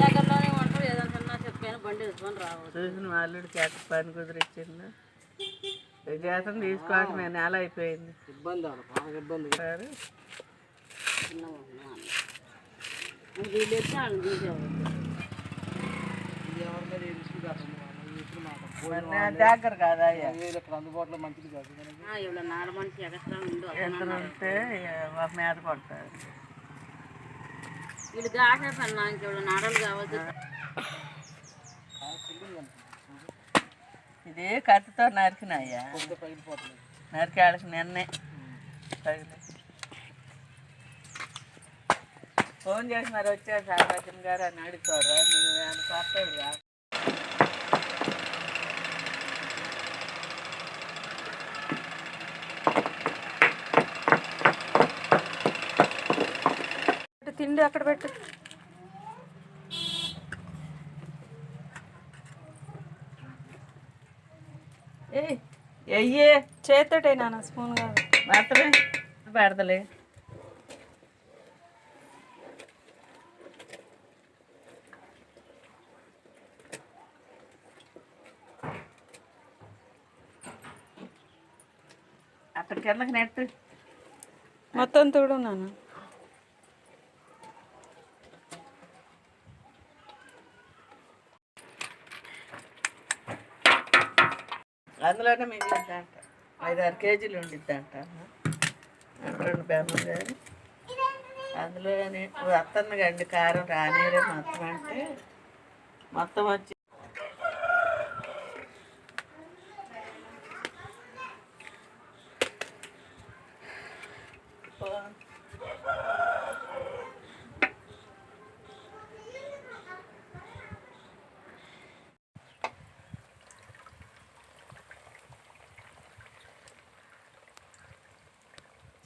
దగ్గరలోనే ఉంటారు ఏదంటున్నా చెప్పాను బండి వేసుకొని రావచ్చు చూసిన వాళ్ళకి ఎక్కడ పని కుదిరిచ్చిందో ఈ జీతం తీసుకోవటమే నెల అయిపోయింది. ఇబ్బంది బాగా ఇబ్బంది. సరే. వీళ్ళు వచ్చి వాళ్ళు. దగ్గర కాదా ఇక్కడ అందుబాటులో మంచిది కాదు. నాడ మనిషి ఎక్స్ట్రా ఉండు. ఇద్దరు ఉంటే మీద పడతారు వీళ్ళు గాసే పని నాకు ఇవాళ నాడలు ఇదే ఇది కత్తితో నరికినాయ్యా. నరికి ఆడకి నిన్నే. ఫోన్ చేసి మరి వచ్చారు సార్వజన్ గారు అని అడుగుతాడు నువ్వు ఆయన తిండి అక్కడ పెట్టు. ఏయ్ ఎయ్యే చేతటే నాన్న స్పూన్ కాదు. మాత్రమే పెడతలే. అక్కడ కిందకి నెట్టు. మొత్తం తోడు నాన్న. అందులోనే మిగిలిందంట ఐదారు కేజీలు ఉండిద్దంట. రెండు బెమ్మలు కానీ అందులోనే అత్తన్న గండి కారం రానేరే మొత్తం అంటే మొత్తం వచ్చి చాలా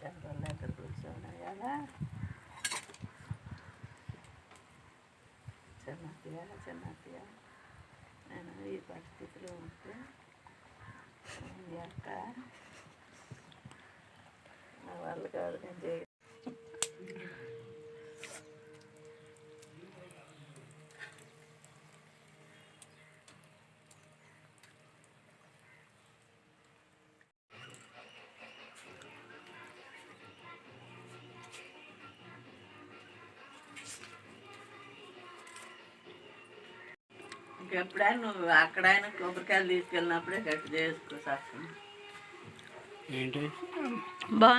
దగ్గర కూర్చోను కదా చిన్నపియ చిన్నపియ నేను ఈ పరిస్థితిలో ఉంటే ఈ యొక్క నా వల్ల కాదు నేను చేయ ఇంకెప్పుడైనా నువ్వు అక్కడైనా కొబ్బరికాయలు తీసుకెళ్ళినప్పుడే గట్టి చేసుకో సాక్షి ఏంటి బా